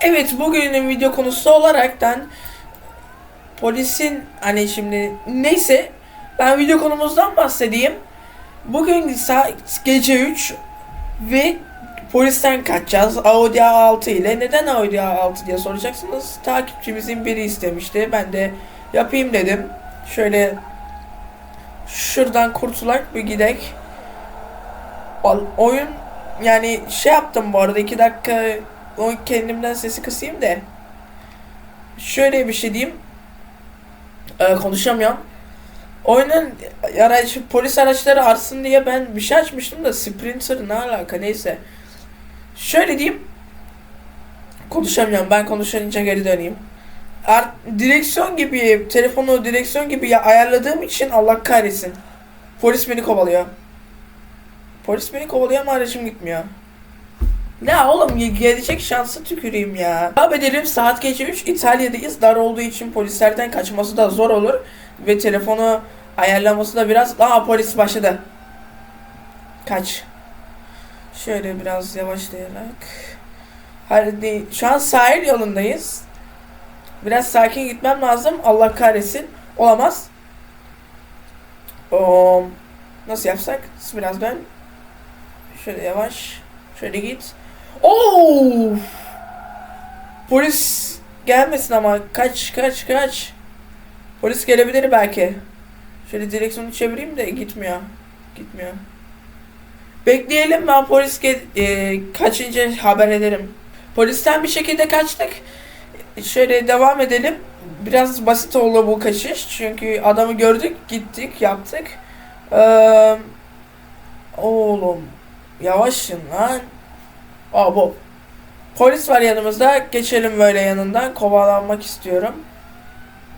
Evet bugünün video konusu olaraktan polisin hani şimdi neyse ben video konumuzdan bahsedeyim. Bugün saat gece 3 ve polisten kaçacağız Audi A6 ile. Neden Audi A6 diye soracaksınız. Takipçimizin biri istemişti. Ben de yapayım dedim. Şöyle şuradan kurtulak bir gidek. Oyun yani şey yaptım bu arada 2 dakika o kendimden sesi kısayım da. Şöyle bir şey diyeyim. Ee, konuşamıyorum. Oyunun araç, polis araçları artsın diye ben bir şey açmıştım da Sprinter ne alaka neyse. Şöyle diyeyim. Konuşamıyorum. Ben konuşunca geri döneyim. Art, direksiyon gibi, telefonu direksiyon gibi ya- ayarladığım için Allah kahretsin. Polis beni kovalıyor. Polis beni kovalıyor ama aracım gitmiyor. Ya oğlum gelecek şansı tüküreyim ya. Devam edelim saat gece 3 İtalya'dayız. Dar olduğu için polislerden kaçması da zor olur. Ve telefonu ayarlaması da biraz... Aa polis başladı. Kaç. Şöyle biraz yavaşlayarak. Hadi şu an sahil yolundayız. Biraz sakin gitmem lazım. Allah kahretsin. Olamaz. O nasıl yapsak? Biraz dön. Şöyle yavaş. Şöyle git. Oo! Polis gelmesin ama kaç kaç kaç. Polis gelebilir belki. Şöyle direksiyonu çevireyim de gitmiyor. Gitmiyor. Bekleyelim ben polis gel e, kaçınca haber ederim. Polisten bir şekilde kaçtık. Şöyle devam edelim. Biraz basit oldu bu kaçış. Çünkü adamı gördük, gittik, yaptık. Ee, oğlum yavaşın lan. Aa bu. Polis var yanımızda. Geçelim böyle yanından. Kovalanmak istiyorum.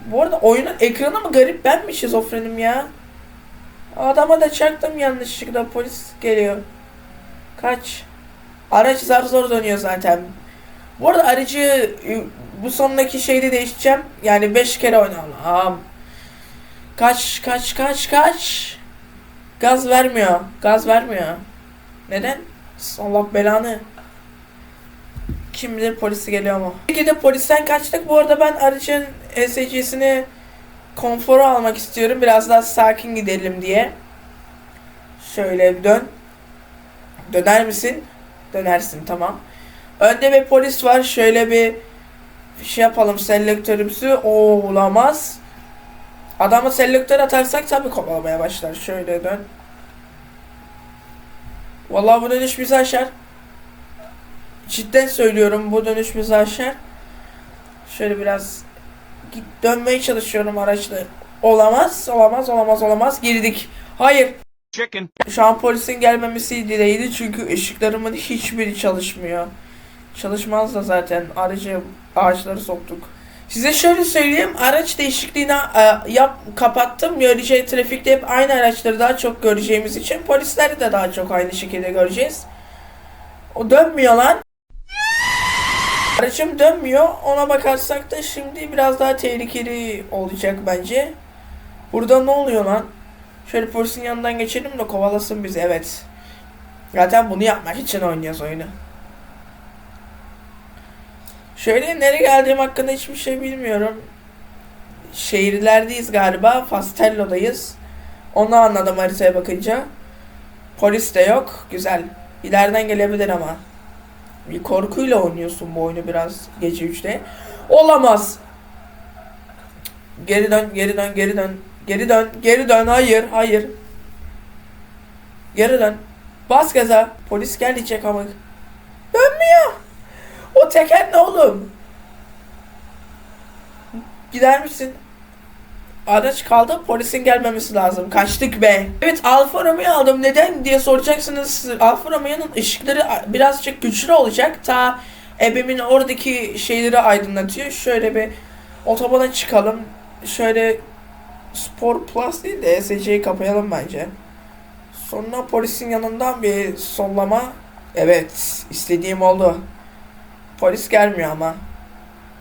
Bu arada oyunun ekranı mı garip? Ben mi şizofrenim ya? Adama da çaktım yanlışlıkla. Polis geliyor. Kaç. Araç zar zor dönüyor zaten. Bu arada aracı e, bu sonraki şeyde değişeceğim. Yani 5 kere oynayalım. Kaç kaç kaç kaç. Gaz vermiyor. Gaz vermiyor. Neden? Allah belanı. Kim bilir polisi geliyor mu? Peki de polisten kaçtık. Bu arada ben aracın ESC'sini konforu almak istiyorum. Biraz daha sakin gidelim diye. Şöyle dön. Döner misin? Dönersin tamam. Önde bir polis var. Şöyle bir şey yapalım selektörümüzü. O olamaz. Adamı selektör atarsak tabii kovalamaya başlar. Şöyle dön. Vallahi bu dönüş bizi aşar. Cidden söylüyorum bu dönüş bizi aşar. Şöyle biraz git dönmeye çalışıyorum araçla. Olamaz, olamaz, olamaz, olamaz. Girdik. Hayır. Chicken. Şu an polisin gelmemesi dileğiydi çünkü ışıklarımın hiçbiri çalışmıyor. Çalışmaz da zaten aracı ağaçları soktuk. Size şöyle söyleyeyim araç değişikliğini e, yap kapattım. Böylece trafikte hep aynı araçları daha çok göreceğimiz için polisleri de daha çok aynı şekilde göreceğiz. O dönmüyor lan. Aracım dönmüyor. Ona bakarsak da şimdi biraz daha tehlikeli olacak bence. Burada ne oluyor lan? Şöyle polisin yanından geçelim de kovalasın bizi evet. Zaten bunu yapmak için oynuyoruz oyunu. Şöyle nereye geldiğim hakkında hiçbir şey bilmiyorum. Şehirlerdeyiz galiba. Fastello'dayız. Onu anladım haritaya bakınca. Polis de yok. Güzel. İleriden gelebilir ama. Bir korkuyla oynuyorsun bu oyunu biraz gece 3'te. Olamaz. Geri dön, geri dön, geri dön. Geri dön, geri dön. Hayır, hayır. Geri dön. Bas gaza. Polis gelecek ama. Dönmüyor. Teker ne oğlum? Gider misin? Araç kaldı. Polisin gelmemesi lazım. Kaçtık be. Evet Alfa Romeo aldım. Neden diye soracaksınız. Alfa Romeo'nun ışıkları birazcık güçlü olacak. Ta ebemin oradaki şeyleri aydınlatıyor. Şöyle bir otobana çıkalım. Şöyle Spor Plus değil de ESC'yi kapayalım bence. Sonra polisin yanından bir sollama. Evet, istediğim oldu. Polis gelmiyor ama.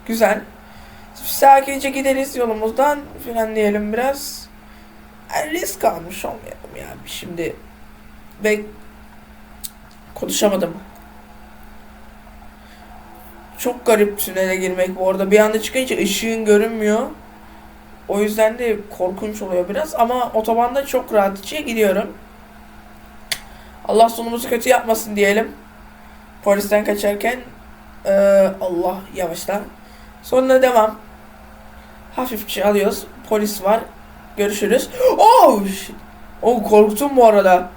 Güzel. Sakince gideriz yolumuzdan. Frenleyelim biraz. Yani risk almış olmayalım ya. Şimdi ve konuşamadım. Çok garip tünele girmek bu arada. Bir anda çıkınca ışığın görünmüyor. O yüzden de korkunç oluyor biraz ama otobanda çok rahatça gidiyorum. Allah sonumuzu kötü yapmasın diyelim. Polisten kaçarken Ee, Allah yavaşla. Sonra devam. Hafifçe alıyoruz. Polis var. Görüşürüz. Oh! Oh korktum bu arada.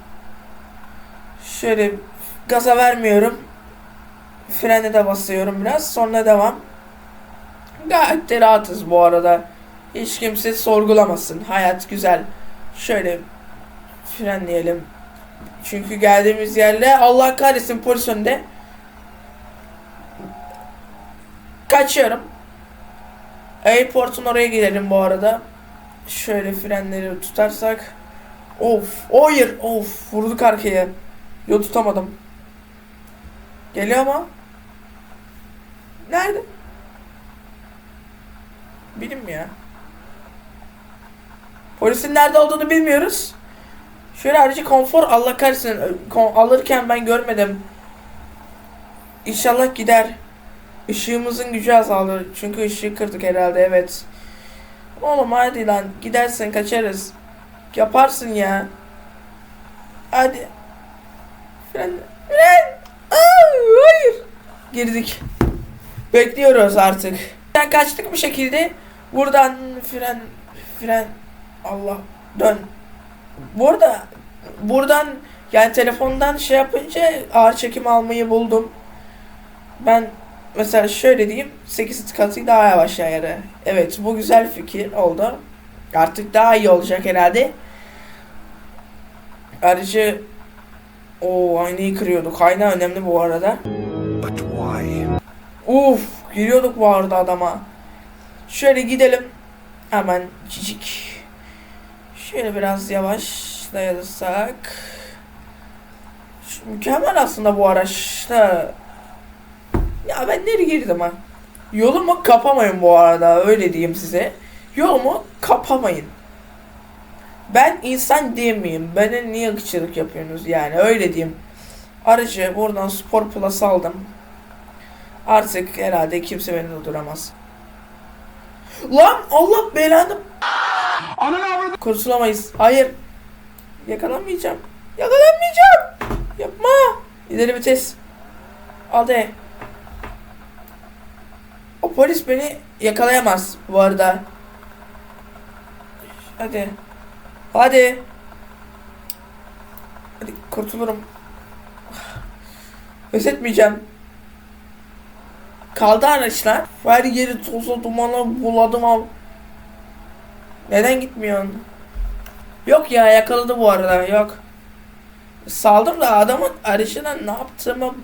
Şöyle gaza vermiyorum. Frene de basıyorum biraz. Sonra devam. Gayet de rahatız bu arada. Hiç kimse sorgulamasın. Hayat güzel. Şöyle frenleyelim. Çünkü geldiğimiz yerle Allah kahretsin polis önde. Kaçıyorum. Airport'un oraya gidelim bu arada. Şöyle frenleri tutarsak. Of, hayır, of, vurduk arkaya. Yo tutamadım. Geliyor ama. Nerede? Bilinmiyor. Polisin nerede olduğunu bilmiyoruz. Şöyle harici konfor Allah kahretsin kon- alırken ben görmedim. İnşallah gider. Işığımızın gücü azalır. Çünkü ışığı kırdık herhalde evet. Oğlum hadi lan gidersen kaçarız. Yaparsın ya. Hadi. Fren. Fren. Hayır. Girdik. Bekliyoruz artık. Sen kaçtık bir şekilde. Buradan fren. Fren. Allah. Dön. Burada. Buradan yani telefondan şey yapınca ağır çekim almayı buldum. Ben mesela şöyle diyeyim 8 katı daha yavaş ayarı. Evet bu güzel fikir oldu. Artık daha iyi olacak herhalde. Ayrıca o aynayı kırıyorduk. Ayna önemli bu arada. But why? Uf giriyorduk bu arada adama. Şöyle gidelim. Hemen cicik. Şöyle biraz yavaşlayırsak. Mükemmel aslında bu araçta. Ya ben nereye girdim ha? Yolumu kapamayın bu arada öyle diyeyim size. Yolumu kapamayın. Ben insan diyemeyim. Bana niye ırkçılık yapıyorsunuz yani öyle diyeyim. Aracı buradan Spor Plus aldım. Artık herhalde kimse beni durduramaz. Lan Allah belanı. Kurtulamayız. Hayır. Yakalanmayacağım. Yakalanmayacağım. Yapma. İleri vites. Hadi. O polis beni yakalayamaz bu arada. Hadi. Hadi. Hadi kurtulurum. Pes etmeyeceğim. Kaldı araçlar. Her yeri toza dumana buladım al. Neden gitmiyorsun? Yok ya yakaladı bu arada yok. Saldım da adamın aracına ne yaptığıma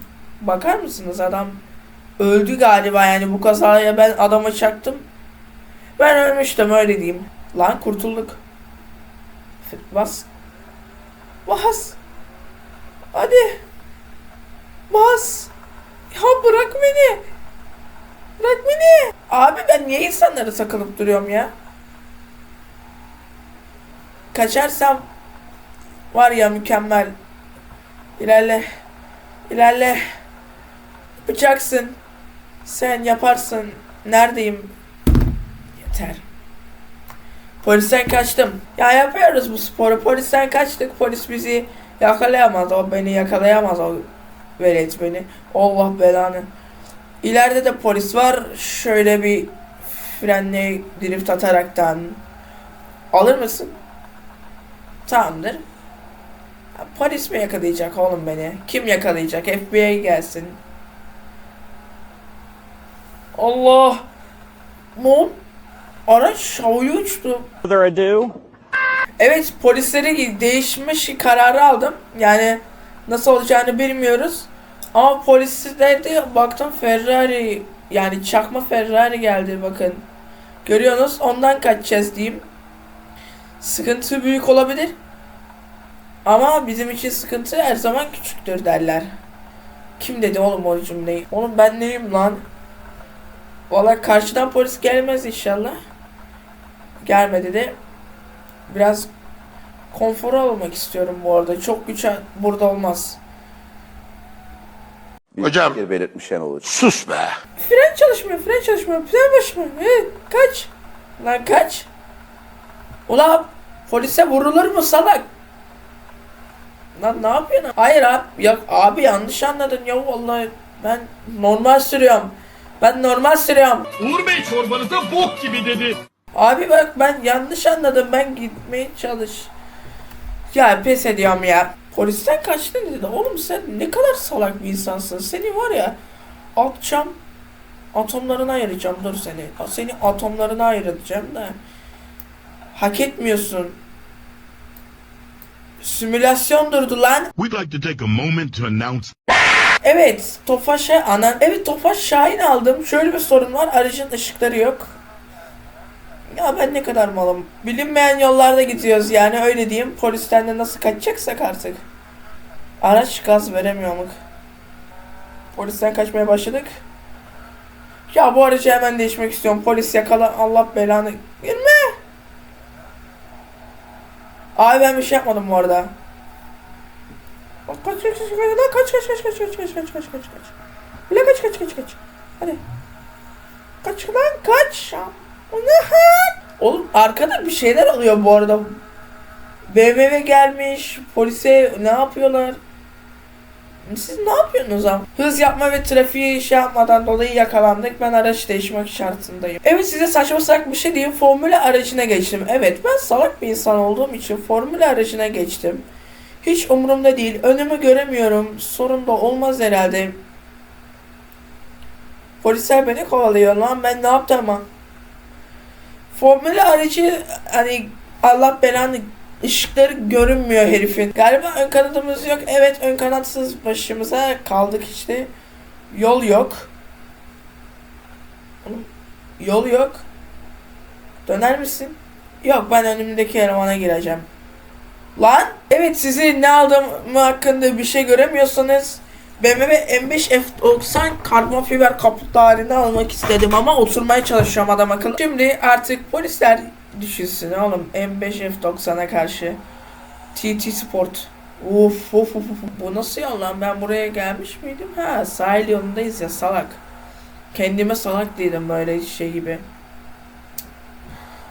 bakar mısınız adam öldü galiba yani bu kazaya ben adamı çaktım. Ben ölmüştüm öyle diyeyim. Lan kurtulduk. Bas. Bas. Hadi. Bas. Ya bırak beni. Bırak beni. Abi ben niye insanlara takılıp duruyorum ya? Kaçarsam var ya mükemmel. İlerle. İlerle. Yapacaksın. Sen yaparsın. Neredeyim? Yeter. Polisten kaçtım. Ya yapıyoruz bu sporu. Polisten kaçtık. Polis bizi yakalayamaz. O beni yakalayamaz. O velet beni. Allah belanı. İleride de polis var. Şöyle bir frenle drift ataraktan. Alır mısın? Tamamdır. Polis mi yakalayacak oğlum beni? Kim yakalayacak? FBI gelsin. Allah! Lan! Araç havaya uçtu. Evet polisleri değişmiş kararı aldım. Yani nasıl olacağını bilmiyoruz. Ama polislerde baktım Ferrari yani çakma Ferrari geldi bakın. Görüyorsunuz ondan kaçacağız diyeyim. Sıkıntı büyük olabilir. Ama bizim için sıkıntı her zaman küçüktür derler. Kim dedi oğlum o cümleyi? Oğlum ben neyim lan? Valla karşıdan polis gelmez inşallah. Gelmedi de. Biraz konfor almak istiyorum bu arada. Çok güç burada olmaz. bir Hocam. fikir belirtmiş Şenol Hoca. Sus be. Fren çalışmıyor, fren çalışmıyor. Fren başımı. He, kaç. Lan kaç. Ulan polise vurulur mu salak? Lan ne yapıyorsun? Hayır abi, ya, abi yanlış anladın ya vallahi ben normal sürüyorum. Ben normal sürüyorum. Uğur Bey çorbanıza bok gibi dedi. Abi bak ben yanlış anladım. Ben gitmeye çalış. Ya pes ediyorum ya. Polisten kaçtın dedi. Oğlum sen ne kadar salak bir insansın. Seni var ya atacağım. Atomlarına ayıracağım. Dur seni. Seni atomlarına ayıracağım da. Hak etmiyorsun. Simülasyon durdu lan. We'd like to take a moment to announce Evet, Tofaş'a anan. Evet, Tofaş Şahin aldım. Şöyle bir sorun var. Aracın ışıkları yok. Ya ben ne kadar malım. Bilinmeyen yollarda gidiyoruz yani öyle diyeyim. Polisten de nasıl kaçacaksak artık. Araç gaz veremiyor mu? Polisten kaçmaya başladık. Ya bu aracı hemen değişmek istiyorum. Polis yakala. Allah belanı. Girme. Abi ben bir şey yapmadım bu arada. Kaç kaç kaç kaç lan kaç kaç kaç kaç kaç kaç kaç kaç kaç kaç. Bile kaç kaç kaç kaç. Hadi. Kaç lan kaç. Oğlum arkada bir şeyler oluyor bu arada. BMW gelmiş. Polise ne yapıyorlar? Siz ne yapıyorsunuz am? Hız yapma ve trafiği şey yapmadan dolayı yakalandık. Ben araç değişmek şartındayım. Evet size saçma sapan bir şey diyeyim. Formula aracına geçtim. Evet ben salak bir insan olduğum için formula aracına geçtim. Hiç umurumda değil. Önümü göremiyorum. Sorun da olmaz herhalde. Polisler beni kovalıyor lan. Ben ne yaptım ama? Formula aracı hani Allah belanı ışıkları görünmüyor herifin. Galiba ön kanadımız yok. Evet ön kanatsız başımıza kaldık işte. Yol yok. Yol yok. Döner misin? Yok ben önümdeki elemana gireceğim. Lan evet sizi ne aldığım hakkında bir şey göremiyorsanız BMW M5 F90 karbon fiber kaputlu halinde almak istedim ama oturmaya çalışıyorum adam akıllı. Şimdi artık polisler düşünsün oğlum M5 F90'a karşı TT Sport. Uf uf uf uf. Bu nasıl yol lan ben buraya gelmiş miydim? Ha sahil yolundayız ya salak. Kendime salak dedim böyle şey gibi.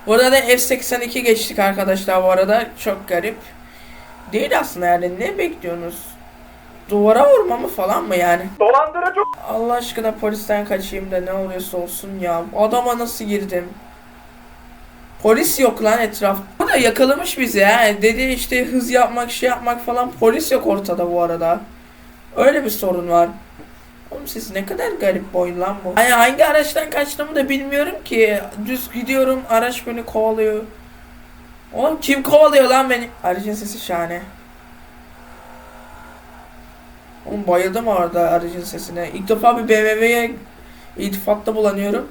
Burada da F82 geçtik arkadaşlar bu arada. Çok garip. Değil aslında yani ne bekliyorsunuz? Duvara vurma mı falan mı yani? Dolandırıcı. Allah aşkına polisten kaçayım da ne oluyorsa olsun ya. Adama nasıl girdim? Polis yok lan etrafta. Bu da yakalamış bizi ha. Dedi işte hız yapmak şey yapmak falan. Polis yok ortada bu arada. Öyle bir sorun var. Oğlum siz ne kadar garip boyun lan bu. Hani hangi araçtan kaçtığımı da bilmiyorum ki. Düz gidiyorum araç beni kovalıyor. Oğlum kim kovalıyor lan beni? Aracın sesi şahane. Oğlum bayıldım orada aracın sesine. İlk defa bir BMW'ye iltifatta bulanıyorum.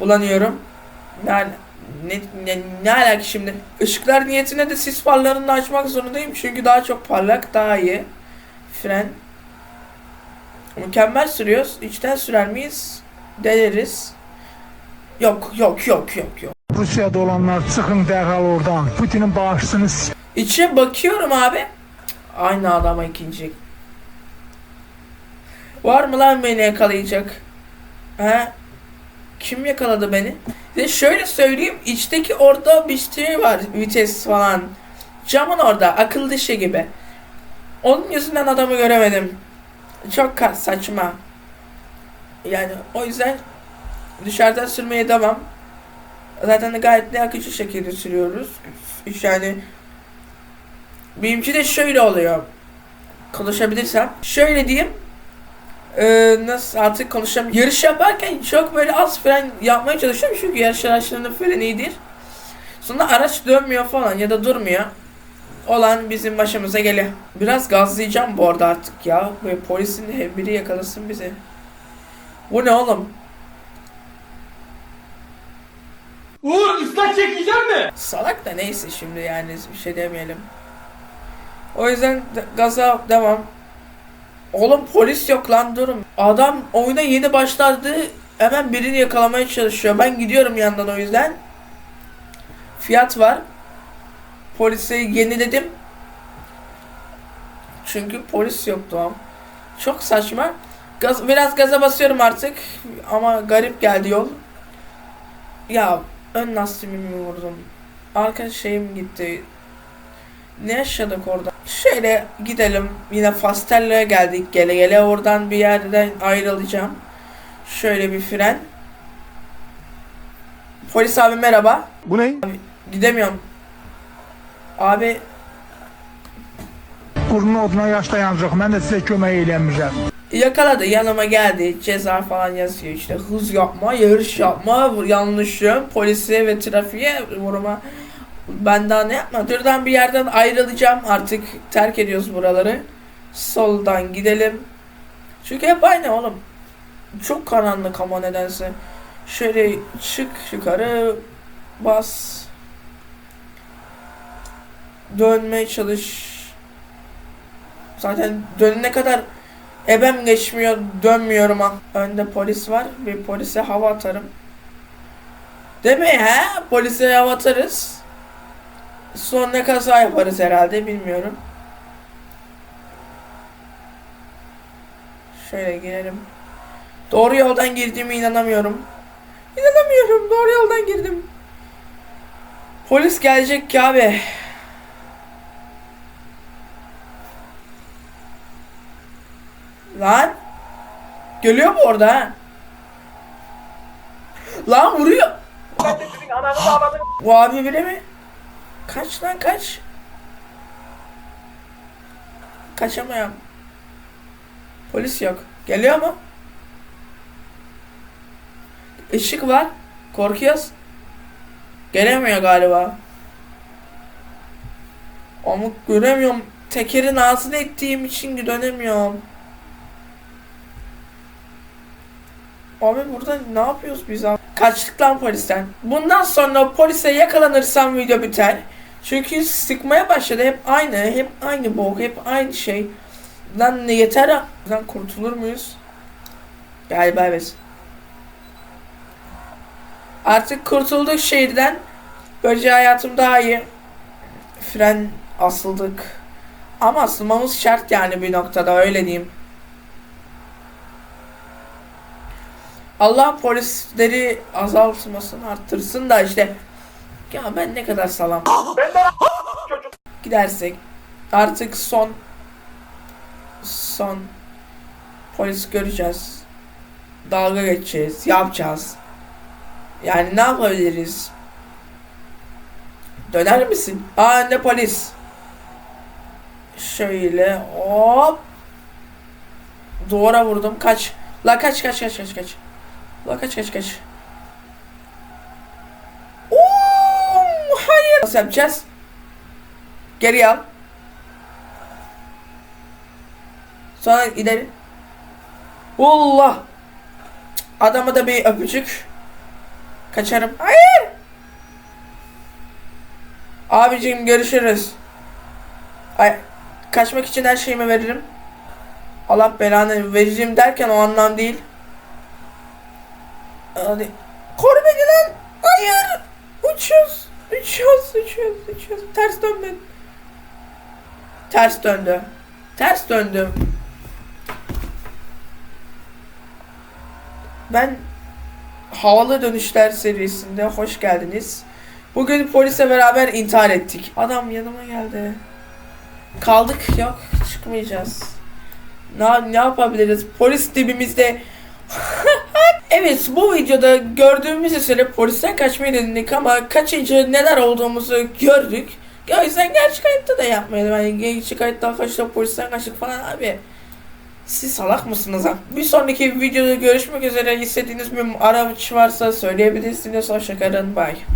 Bulanıyorum. Yani ne, ne, ne alaka şimdi? Işıklar niyetine de sis farlarını da açmak zorundayım. Çünkü daha çok parlak, daha iyi. Fren. Mükemmel sürüyoruz. İçten sürer miyiz? Deneriz. Yok, yok, yok, yok, yok. Rusiyada olanlar çıxın dərhal oradan. Putinin bağışçısını s- İçine bakıyorum abi. Aynı adama ikinci. Var mı lan beni yakalayacak? He? Kim yakaladı beni? Ve şöyle söyleyeyim içteki orada bir şey var vites falan. Camın orada akıl dışı gibi. Onun yüzünden adamı göremedim. Çok saçma. Yani o yüzden dışarıdan sürmeye devam. Zaten de gayet de akıcı şekilde sürüyoruz. Yani benimki de şöyle oluyor. Konuşabilirsem. Şöyle diyeyim. Ee, nasıl artık konuşacağım. Yarış yaparken çok böyle az fren yapmaya çalışıyorum çünkü yarış araçlarının freni iyidir. Sonra araç dönmüyor falan ya da durmuyor. Olan bizim başımıza geliyor. Biraz gazlayacağım bu arada artık ya. Böyle polisin biri yakalasın bizi. Bu ne oğlum? Islak çekeceğim mi? Salak da neyse şimdi yani bir şey demeyelim. O yüzden de- gaza devam. Oğlum polis yok lan durun. Adam oyuna yeni başladı. Hemen birini yakalamaya çalışıyor. Ben gidiyorum yandan o yüzden. Fiyat var. Polise yeniledim. Çünkü polis yoktu am. Çok saçma. Gaz, biraz gaza basıyorum artık ama garip geldi yol. Ya ön lastiğimi vurdum. Arka şeyim gitti. Ne yaşadık orada? Şöyle gidelim. Yine Fastella'ya geldik gele gele. Oradan bir yerden ayrılacağım. Şöyle bir fren. Polis abi merhaba. Bu ne? Gidemiyorum. Abi Qurunun oduna yaş dayanacaq. Mən də sizə kömək eləmirəm. Yakaladı yanıma geldi. Ceza falan yazıyor işte. Hız yapma yarış yapma vur- yanlışım. Polise ve trafiğe vurma. Ben daha ne yapma? Dürden bir yerden ayrılacağım. Artık terk ediyoruz buraları. Soldan gidelim. Çünkü hep aynı oğlum. Çok karanlık ama nedense. Şöyle çık yukarı bas. Dönmeye çalış. Zaten dönene kadar Ebem geçmiyor, dönmüyorum ha. Önde polis var, bir polise hava atarım. Değil mi he? Polise hava atarız. Sonra kaza yaparız herhalde, bilmiyorum. Şöyle girelim. Doğru yoldan girdiğime inanamıyorum. İnanamıyorum, doğru yoldan girdim. Polis gelecek ki abi. Lan. Geliyor mu orada ha? Lan vuruyor. Bu abi bile mi? Kaç lan kaç. Kaçamıyorum. Polis yok. Geliyor mu? Işık var. Korkuyoruz. Gelemiyor galiba. Ama göremiyorum. Tekerin ağzını ettiğim için dönemiyorum. Abi burada ne yapıyoruz biz abi? Kaçtık lan polisten. Bundan sonra polise yakalanırsam video biter. Çünkü sıkmaya başladı. Hep aynı, hep aynı bok, hep aynı şey. Lan ne yeter ha. Buradan kurtulur muyuz? Galiba evet. Artık kurtulduk şehirden. Böylece hayatım daha iyi. Fren asıldık. Ama asılmamız şart yani bir noktada öyle diyeyim. Allah polisleri azaltmasın, arttırsın da işte. Ya ben ne kadar salam. Gidersek artık son son polis göreceğiz. Dalga geçeceğiz, yapacağız. Yani ne yapabiliriz? Döner misin? Aa ne polis? Şöyle hop. Duvara vurdum. Kaç. La kaç kaç kaç kaç kaç. La kaç kaç kaç. Oo, hayır. Nasıl yapacağız? Geri al. Sonra ileri. Allah. Adama da bir öpücük. Kaçarım. Hayır. Abicim görüşürüz. Ay, kaçmak için her şeyimi veririm. Allah belanı vereceğim derken o anlam değil. Hadi. Koru beni lan. Hayır. Uçuyoruz. Uçuyoruz. Uçuyoruz. Uçuyoruz. Ters dönme. Ters döndü. Ters döndü. Ben Havalı Dönüşler serisinde hoş geldiniz. Bugün polise beraber intihar ettik. Adam yanıma geldi. Kaldık yok çıkmayacağız. Ne, ne yapabiliriz? Polis dibimizde. Evet bu videoda gördüğümüz üzere polisten kaçmayı denedik ama kaçınca neler olduğumuzu gördük. O yüzden gerçek hayatta da yapmayalım. Yani gerçek hayatta kaçtık polisten kaçtık falan abi. Siz salak mısınız ha? Bir sonraki videoda görüşmek üzere. İstediğiniz bir araç varsa söyleyebilirsiniz. Hoşçakalın. Bye.